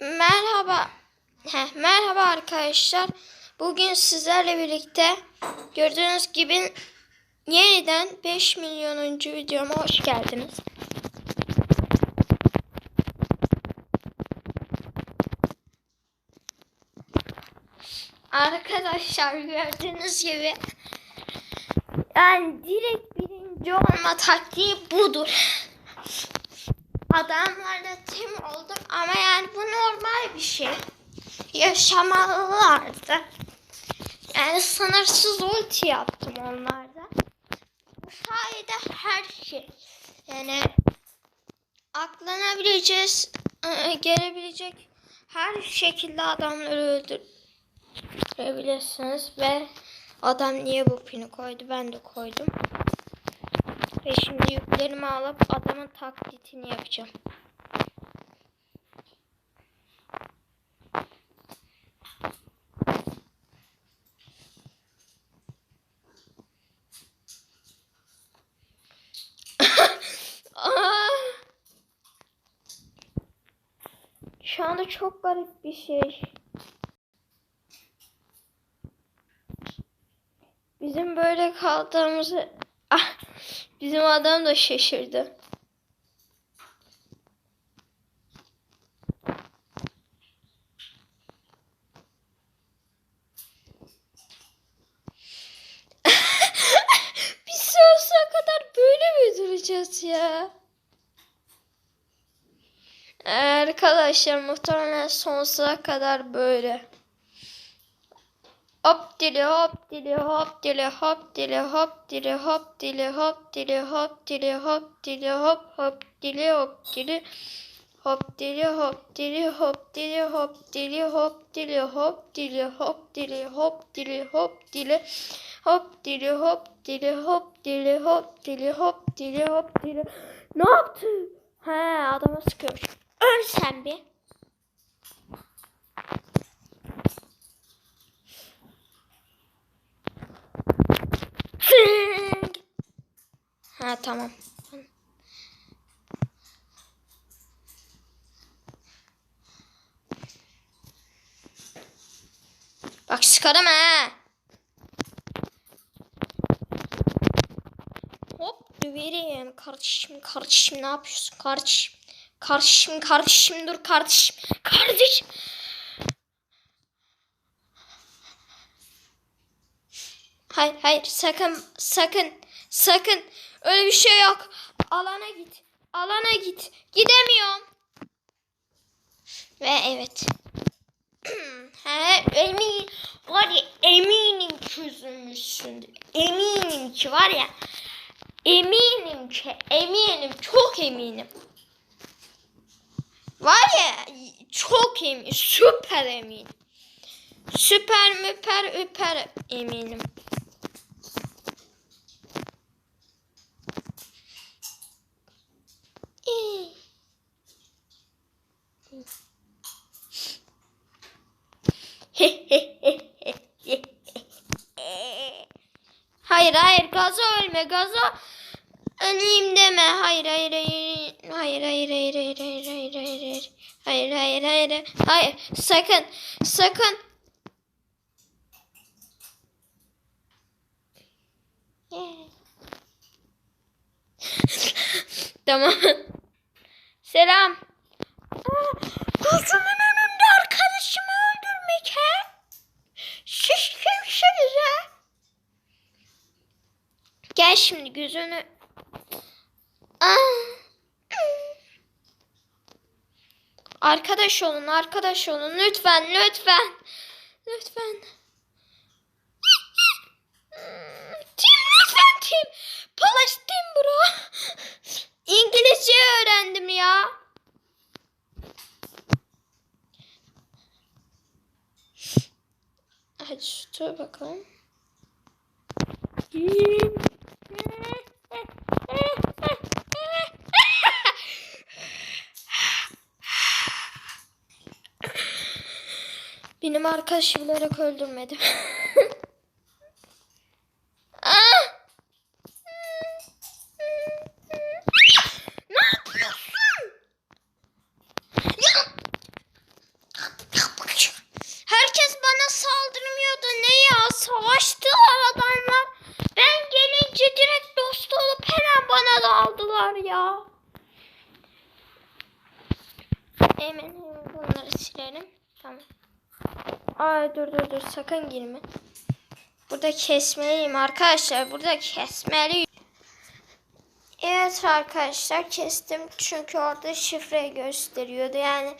Merhaba. Heh, merhaba arkadaşlar. Bugün sizlerle birlikte gördüğünüz gibi yeniden 5 milyonuncu videoma hoş geldiniz. Arkadaşlar gördüğünüz gibi yani direkt birinci olma taktiği budur. Adamlarla tim oldum ama yani bu normal bir şey. Yaşamalılardı. Yani sınırsız ulti yaptım onlarda. Bu sayede her şey. Yani aklanabileceğiz, ıı, gelebilecek her şekilde adamları öldürebilirsiniz ve adam niye bu pini koydu ben de koydum. Ve şimdi yüklerimi alıp adamın taklitini yapacağım. Şu anda çok garip bir şey. Bizim böyle kaldığımızı ah, bizim adam da şaşırdı. Biz sonsuza kadar böyle mi duracağız ya? Arkadaşlar muhtemelen sonsuza kadar böyle. Dili hop dili hop dili hop dili hop dili hop dili hop dili hop dili hop dili hop hop dili hop dili hop dili hop dili hop dili hop dili hop dili hop dili hop dili hop dili hop dili hop dili hop dili hop dili hop dili hop dili hop dili ne yaptı? He adama sıkıyormuş. Öl sen bir. Ha tamam. Bak sıkarım ha. Hop döverim. Kardeşim kardeşim ne yapıyorsun kardeşim? Kardeşim kardeşim dur kardeşim. Kardeşim. Hayır hayır sakın sakın sakın öyle bir şey yok. Alana git. Alana git. Gidemiyorum. Ve evet. He, emin var ya eminim çözülmüşsündür. Eminim ki var ya eminim ki eminim çok eminim. Var ya çok emin süper eminim. Süper müper üper eminim. Gaza ölme gaza. Öleyim deme. Hayır hayır hayır. Hayır hayır hayır hayır hayır hayır hayır. Hayır hayır hayır. Hayır sakın sakın. tamam. Selam. Gözümün önünde arkadaşımı öldürmek he? Siz kimsiniz? Gel şimdi gözünü. Ah. Arkadaş olun, arkadaş olun. Lütfen, lütfen. Lütfen. Tim, lütfen Tim. Palestin bro. İngilizce öğrendim ya. Hadi şu bakalım. Benim arkadaşı bilerek öldürmedim. Ah! ne yapıyorsun? Ya! hemen bunları silelim. Tamam. Ay dur dur dur sakın girme. Burada kesmeliyim arkadaşlar. Burada kesmeliyim. Evet arkadaşlar kestim çünkü orada şifre gösteriyordu. Yani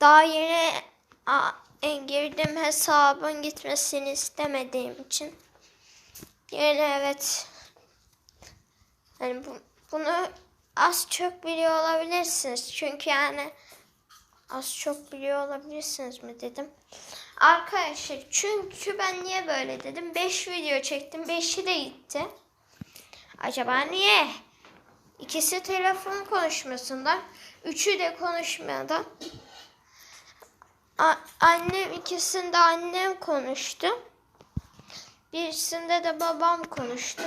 daha yeni girdim hesabın gitmesini istemediğim için. Yani evet. Yani bu, bunu az çok biliyor olabilirsiniz. Çünkü yani az çok biliyor olabilirsiniz mi dedim. Arkadaşlar çünkü ben niye böyle dedim. 5 video çektim. 5'i de gitti. Acaba niye? İkisi telefon konuşmasında. Üçü de konuşmadan. A- annem ikisinde annem konuştu. Birisinde de babam konuştu.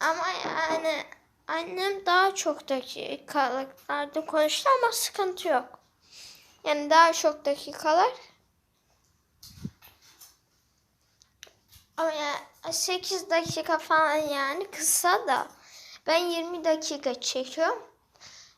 Ama yani annem daha çok dakikalarda konuştu ama sıkıntı yok. Yani daha çok dakikalar. Ama yani 8 dakika falan yani kısa da. Ben 20 dakika çekiyorum.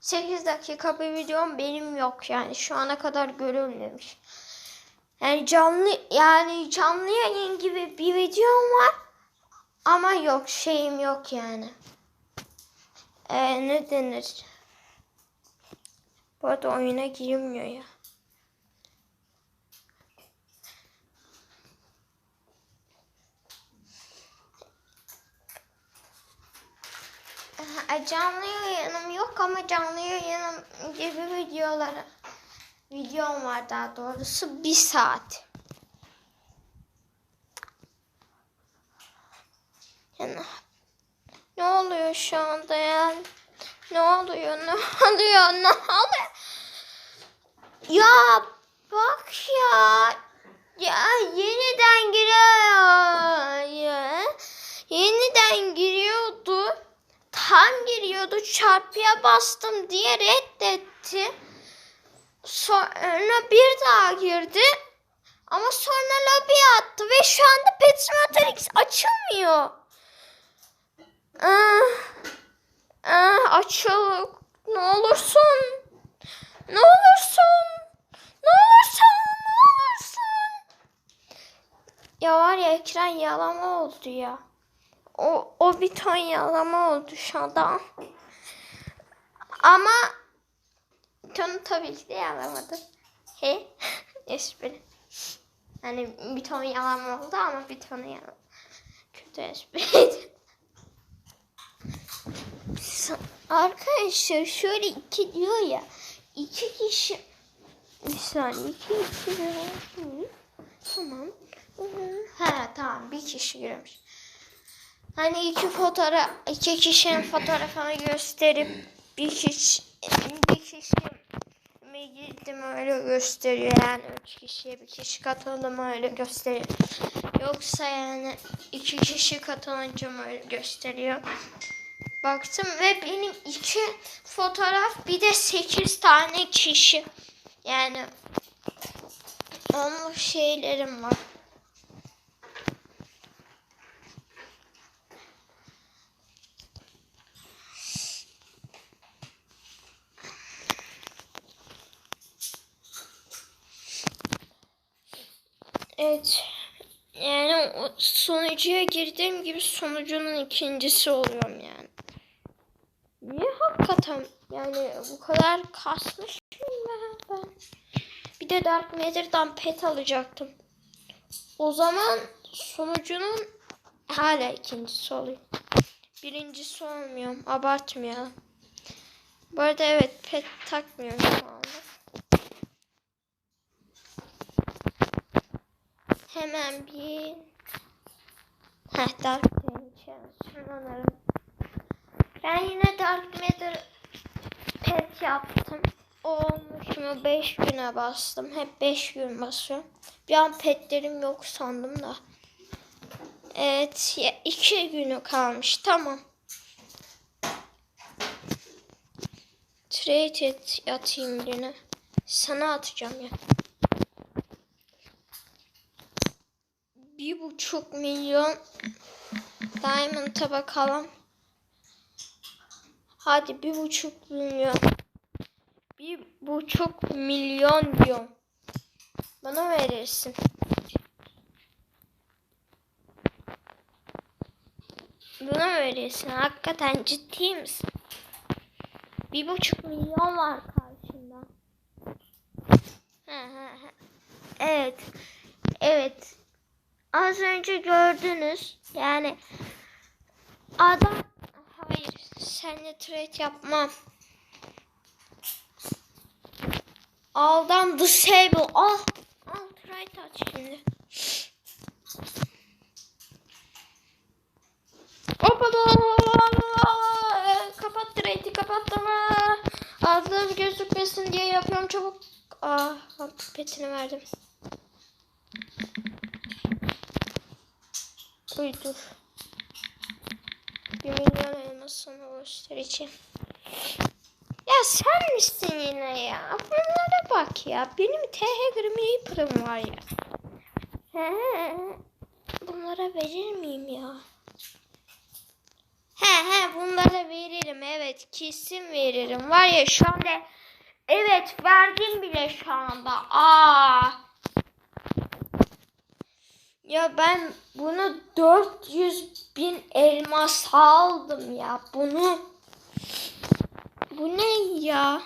8 dakika bir videom benim yok yani şu ana kadar görülmemiş. Yani canlı yani canlı yayın gibi bir videom var ama yok şeyim yok yani. Ee, ne denir? Bu arada oyuna girilmiyor ya. Canlı yayınım yok ama canlı yayınım gibi videoları videom var daha doğrusu bir saat. Yani, ne oluyor şu anda ya? Ne oluyor? Ne oluyor? Ne oluyor? Ya bak ya. Ya yeniden giriyor. Ya. Yeniden giriyordu. Tam giriyordu. Çarpıya bastım diye reddetti. Sonra bir daha girdi. Ama sonra lobiye attı ve şu anda Petrimeter X açılmıyor. Ah, ah, açıl. Ne olursun. Ne olursun. Ne olursun. Ne olursun. Ya var ya ekran yalama oldu ya. O, o bir ton yalama oldu şu anda. Ama tonu tabii ki de yalamadı. He? Espri. Hani bir ton yalama oldu ama bir tonu yalama. Kötü espriydi. Arkadaşlar şöyle iki diyor ya. iki kişi bir saniye iki kişi Tamam. Ha tamam bir kişi girmiş. Hani iki fotoğraf iki kişinin fotoğrafını gösterip bir kişi bir kişi mi girdim öyle gösteriyor yani üç kişiye bir kişi katıldı mı öyle gösteriyor. Yoksa yani iki kişi katılınca mı öyle gösteriyor. Baktım ve benim iki fotoğraf bir de sekiz tane kişi. Yani onun şeylerim var. Evet. Yani sonucuya girdiğim gibi sonucunun ikincisi oluyorum yani. Niye hakikaten yani bu kadar kasmış mıyım ben? Bir de Dark Matter'dan pet alacaktım. O zaman sonucunun hala ikincisi oluyor. Birincisi olmuyorum. Abartmıyorum. Bu arada evet pet takmıyorum şu anda. Hemen bir Heh Dark Matter'ı Ben yine Dark Matter pet yaptım. Olmuş mu 5 güne bastım. Hep 5 gün basıyorum. Bir an petlerim yok sandım da. Evet 2 günü kalmış. Tamam. Trade et atayım birine. Sana atacağım ya. Bir buçuk milyon Diamond'a bakalım. Hadi bir buçuk milyon. buçuk milyon diyorum. Bana verirsin. Buna mı verirsin? Hakikaten ciddi misin? Bir buçuk milyon var karşında. Evet. Evet. Az önce gördünüz. Yani adam hayır seninle trade yapmam. Aldan disable. Al. Al trade aç şimdi. Hoppa Kapat trade'i kapattım. Adlarım gözükmesin diye yapıyorum çabuk. Aa, petini verdim. Uy dur. Bir milyon elmasını göstereceğim. Ya sen misin yine ya? Bunlara bak ya. Benim TH Grim Reaper'ım var ya. Bunlara verir miyim ya? He he bunlara veririm evet kesin veririm. Var ya şu anda evet verdim bile şu anda. Aa. Ya ben bunu 400 bin elmas aldım ya bunu. Bu ne ya?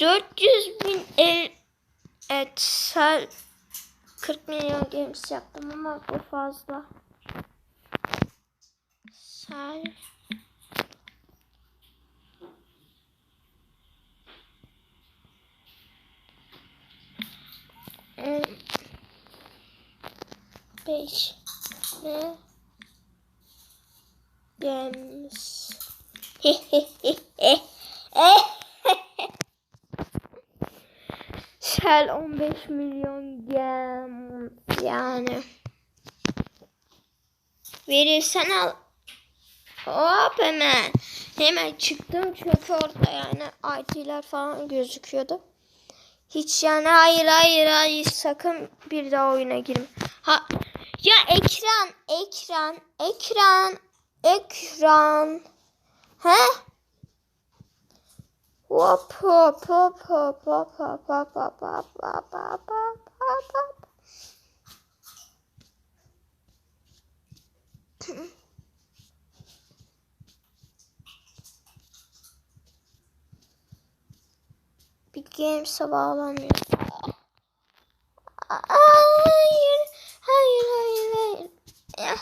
400 bin el evet sel 40 milyon games yaptım ama bu fazla. Sel Hmm. Ne? Games. Shell 15 milyon gem yani. Verirsen al. Hop hemen. Hemen çıktım çünkü orada yani IT'ler falan gözüküyordu. Hiç yani hayır hayır hayır sakın bir daha oyuna girme. Ha ya ekran ekran ekran ekran. He? Hop hop hop hop hop hop hop hop hop hop hop hop hop. Bir games'e bağlanmıyor. Hayır, hayır, hayır, hayır. Ya.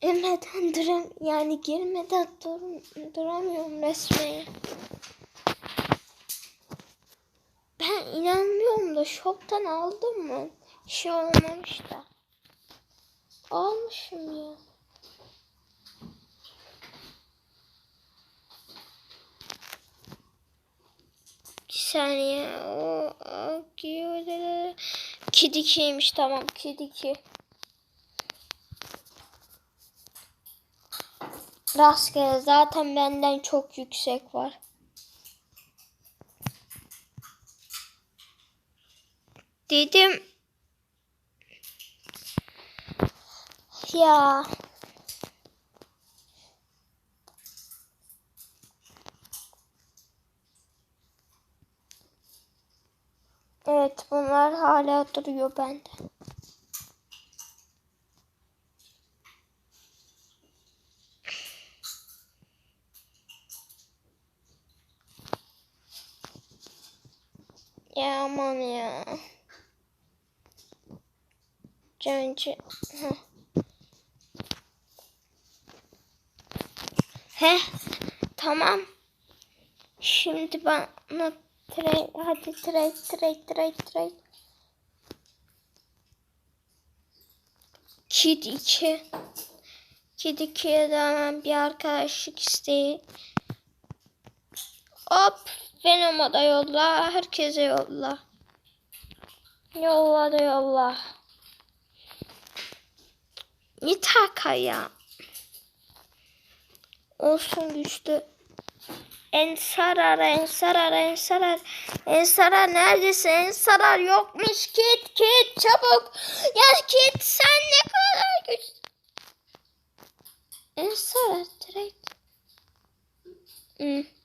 Girmeden duram yani girmeden dur duramıyorum resmen. Ben inanmıyorum da şoktan aldım mı? Şey olmamış da. Almışım ya. Bir saniye. O, o, Kid 2'ymiş tamam. Kid 2. Rastgele zaten benden çok yüksek var. Dedim. Ya. Evet bunlar hala duruyor bende. Ya aman ya. Cancı. Heh. Tamam. Şimdi bana trade hadi trade trade trade trade. Kid 2. Kid 2'ye de hemen bir arkadaşlık isteği. Hop. Venom'a da yolla. Herkese yolla. Yolla da yolla. Nitaka ya. Olsun güçlü. Ensarar, Ensarar, Ensarar. Ensarar neredesin? Ensarar yokmuş. Kit, Kit çabuk. Ya Kit sen ne kadar güçlü. Ensarar direkt. Hmm.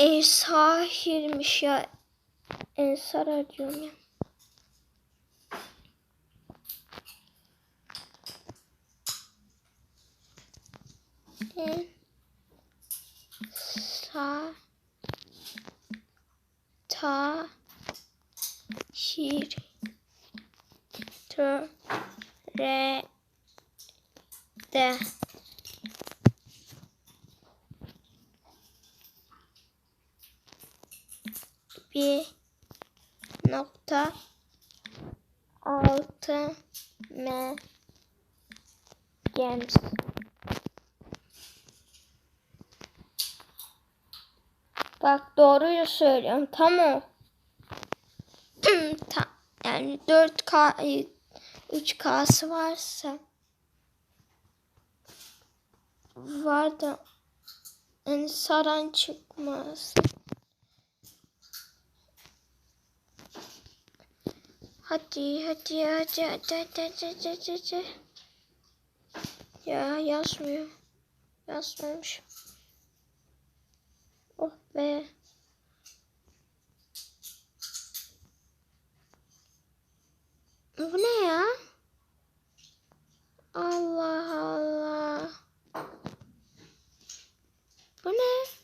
Ensar'mış ya. Ensar arıyorum ya. En sa ta şir tö re de bir nokta altı m games Bak doğruyu söylüyorum. Tam o. Tam, yani 4K 3K'sı varsa var da yani saran çıkmaz. Hadi hadi hadi hadi hadi hadi hadi hadi. Ya yazmıyor. Yazmamış. Oh be. Bu ne ya? Allah Allah. Bu ne?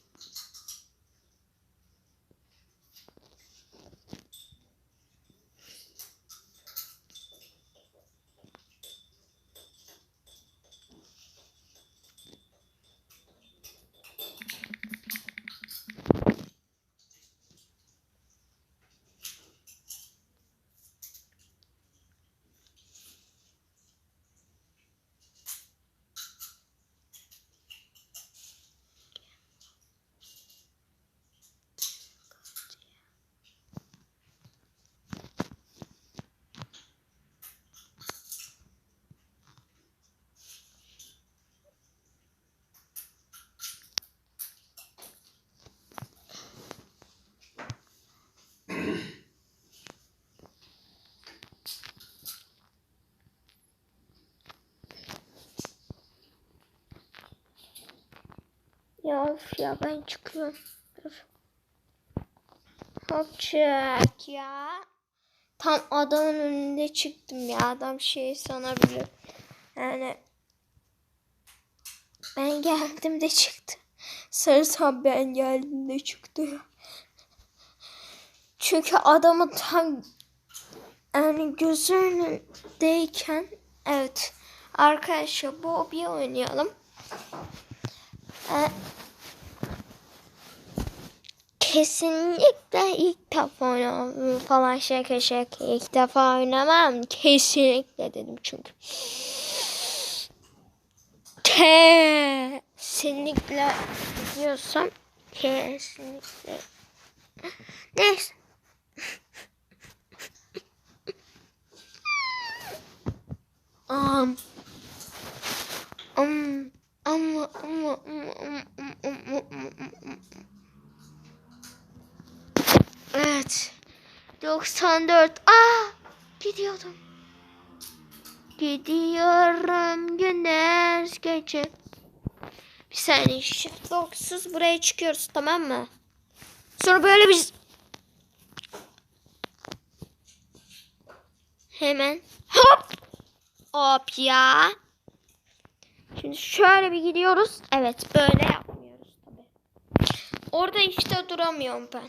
Ya of ya ben çıkıyorum. Hop çık ya. Tam adamın önünde çıktım ya. Adam şey sanabilir. Yani ben geldim de çıktı. Sarısam ben geldim de çıktı. Çünkü adamın tam yani gözü önündeyken evet arkadaşlar bu bir oynayalım. Ee, kesinlikle ilk defa oynamam falan şaka şaka. İlk defa oynamam kesinlikle dedim çünkü. Kesinlikle diyorsam kesinlikle. Neyse. Um, um, ama ama ama ama ama ama Evet. 94. Aa! Gidiyordum. Gidiyorum güneş gece. Bir saniye shift locksuz buraya çıkıyoruz tamam mı? Sonra böyle bir hemen hop hop ya. Şimdi şöyle bir gidiyoruz. Evet böyle yapmıyoruz tabii. Orada işte duramıyorum ben.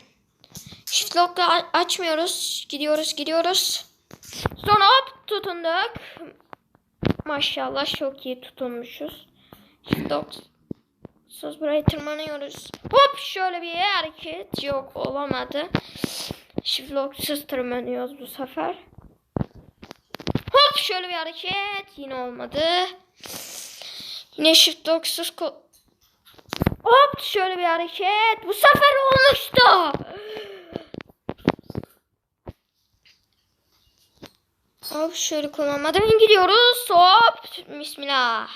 Shift lock'la açmıyoruz. Gidiyoruz gidiyoruz. Sonra hop tutunduk. Maşallah çok iyi tutunmuşuz. Shift. Söz buraya tırmanıyoruz. Hop şöyle bir hareket. Yok olamadı. Shift lock'suz tırmanıyoruz bu sefer. Hop şöyle bir hareket. Yine olmadı. Yine shift ko Hop şöyle bir hareket. Bu sefer olmuştu. Hop şöyle kullanmadan gidiyoruz. Hop. Bismillah.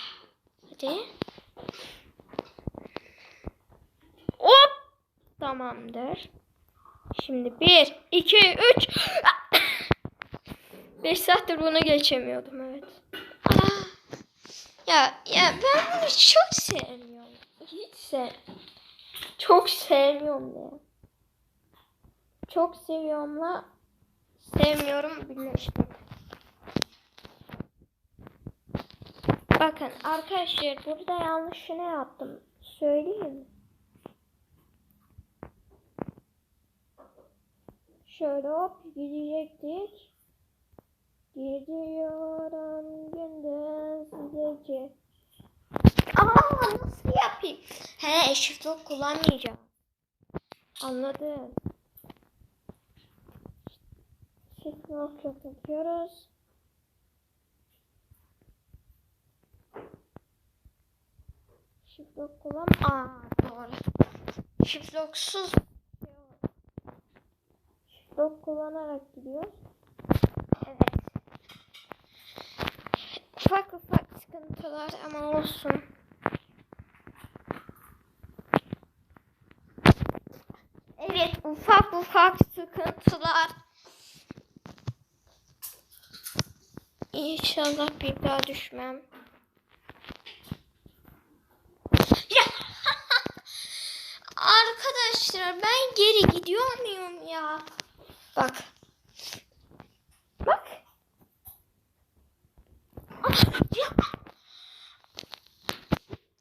Hadi. Hop. Tamamdır. Şimdi bir, iki, üç. Beş saattir bunu geçemiyordum evet. Ya ya ben bunu çok sevmiyorum. Hiç sev. Çok sevmiyorum ya. Çok seviyorumla sevmiyorum birleşti. Bakın arkadaşlar burada yanlış ne yaptım söyleyeyim? Şöyle hop gidecektik. Gidiyorum gündüz gece. Aa nasıl yapayım? He shift kullanmayacağım. Anladım. Shift lock yapıyoruz. Shift lock kullan. Aa doğru. Shift locksuz Shift lock kullanarak gidiyoruz. Evet. Ufak ufak sıkıntılar ama olsun. Evet ufak ufak sıkıntılar. İnşallah bir daha düşmem. Ya arkadaşlar ben geri gidiyor muyum ya? Bak. Bak. Ah, ya.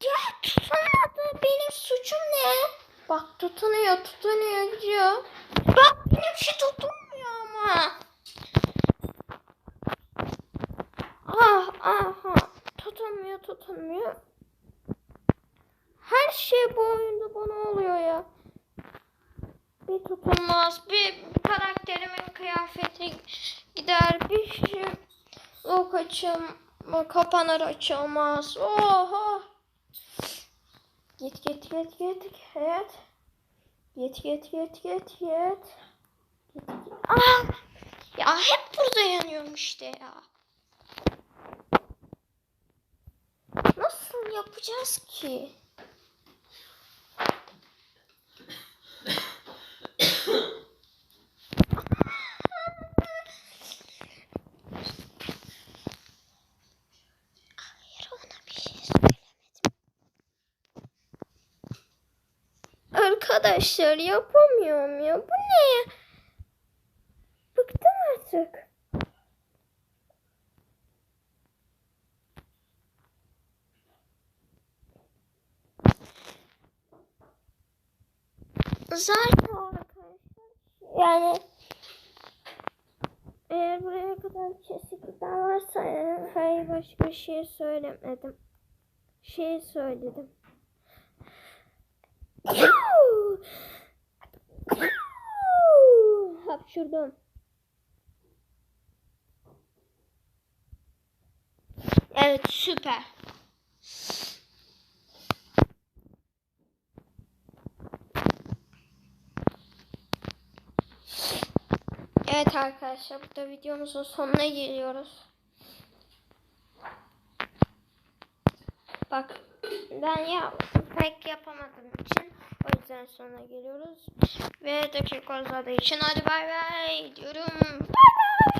Ya tutamadı. Benim suçum ne? Bak tutunuyor, tutunuyor gidiyor. Bak benim şey tutunmuyor ama. Ah, aha. Tutunmuyor, tutunmuyor. Her şey bu oyunda bana oluyor ya. Bir tutunmaz, bir karakterimin kıyafeti gider, bir şey yok açım, kapanır açılmaz. Oha. Git git git git git. Git git git git git. Aa! Ya hep burada yanıyorum işte ya. Nasıl yapacağız ki? Arkadaşlar yapamıyorum ya. Bu ne ya? Bıktım artık. Zaten arkadaşlar yani eğer buraya kadar kesik giden varsa yani hayır başka şey söylemedim. Şey söyledim. Hapşurdum. Evet süper. Evet arkadaşlar burada videomuzun sonuna geliyoruz. Bak ben ya pek yapamadığım için yüzden sonuna geliyoruz. Ve dakika uzadığı için hadi bay bay diyorum. Bay bay.